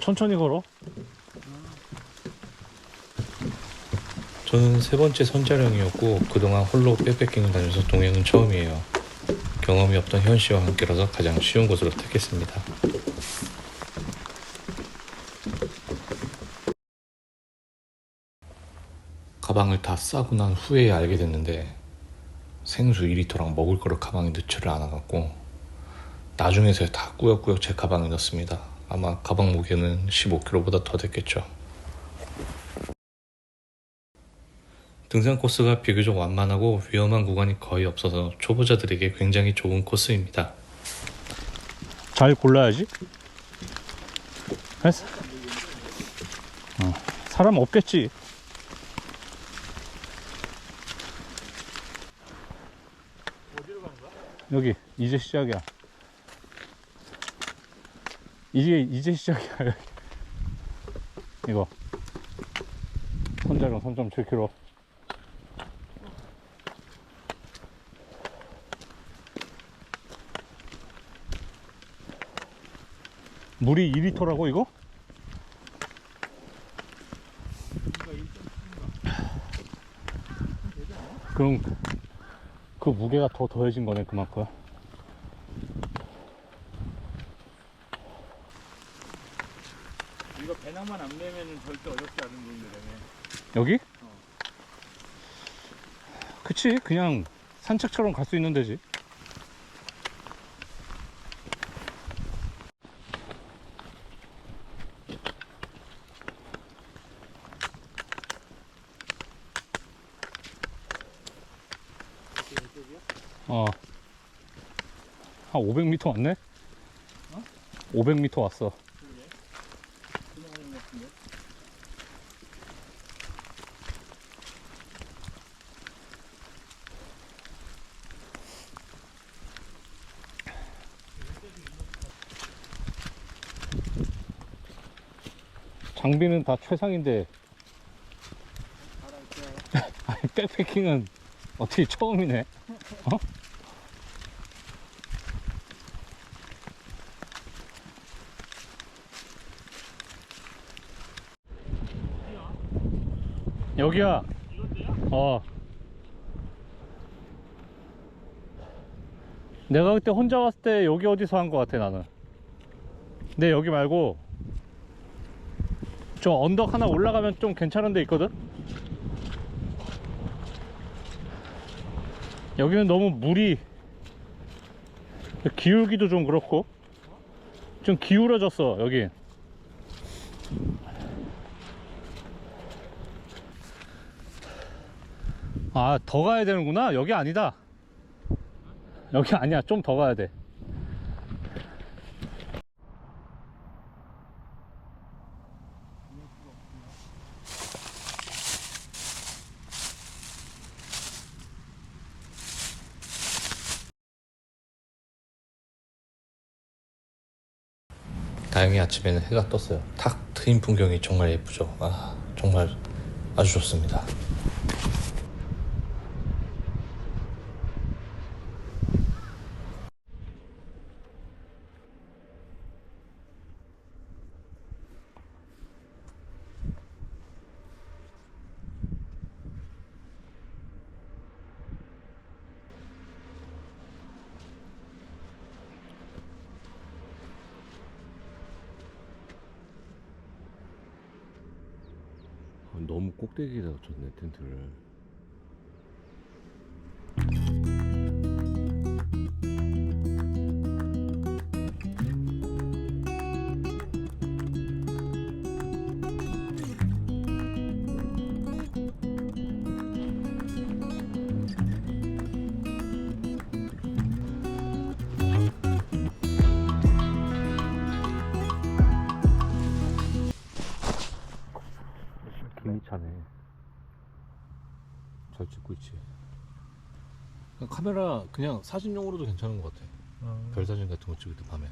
천천히 걸어. 저는 세 번째 선자령이었고 그동안 홀로 백패킹을 다녀서 동행은 처음이에요. 경험이 없던 현 씨와 함께라서 가장 쉬운 곳으로 택했습니다. 가방을 다 싸고 난 후에 알게 됐는데 생수 2리터랑 먹을 거를 가방에 넣지를 않아갖고 나중에서야 다 꾸역꾸역 제 가방에 넣습니다. 아마 가방 무게는 15kg보다 더 됐겠죠. 등산 코스가 비교적 완만하고 위험한 구간이 거의 없어서 초보자들에게 굉장히 좋은 코스입니다. 잘 골라야지. 어, 사람 없겠지. 여기 이제 시작이야. 이게 이제 시작이야. 이거 혼자로 3.7km. 물이 2리터라고 이거? 그럼 그 무게가 더 더해진 거네 그만큼 이거 배낭만 안 매면은 절대 어렵지 않은 분들이네. 여기? 그치 그냥 산책처럼 갈 수 있는 데지 어. 한 500m 왔네? 500m 왔어. 지나가는 것 같은데. 장비는 다 최상인데. 아니, 백패킹은 어떻게 처음이네? 어? 여기야. 어. 내가 그때 혼자 왔을 때 여기 어디서 한 것 같아 나는. 근데 여기 말고 좀 언덕 하나 올라가면 좀 괜찮은 데 있거든? 여기는 너무 물이 기울기도 좀 그렇고 좀 기울어졌어 여기. 아 더 가야 되는구나. 여기 아니다. 여기 아니야. 좀 더 가야 돼 다행히 아침에는 해가 떴어요. 탁 트인 풍경이 정말 예쁘죠. 아, 정말 아주 좋습니다. 너무 꼭대기에다 쳤네 텐트를 잘 찍고 있지. 카메라 그냥 사진용으로도 괜찮은 것 같아. 별 사진 같은 거 찍을 때 밤에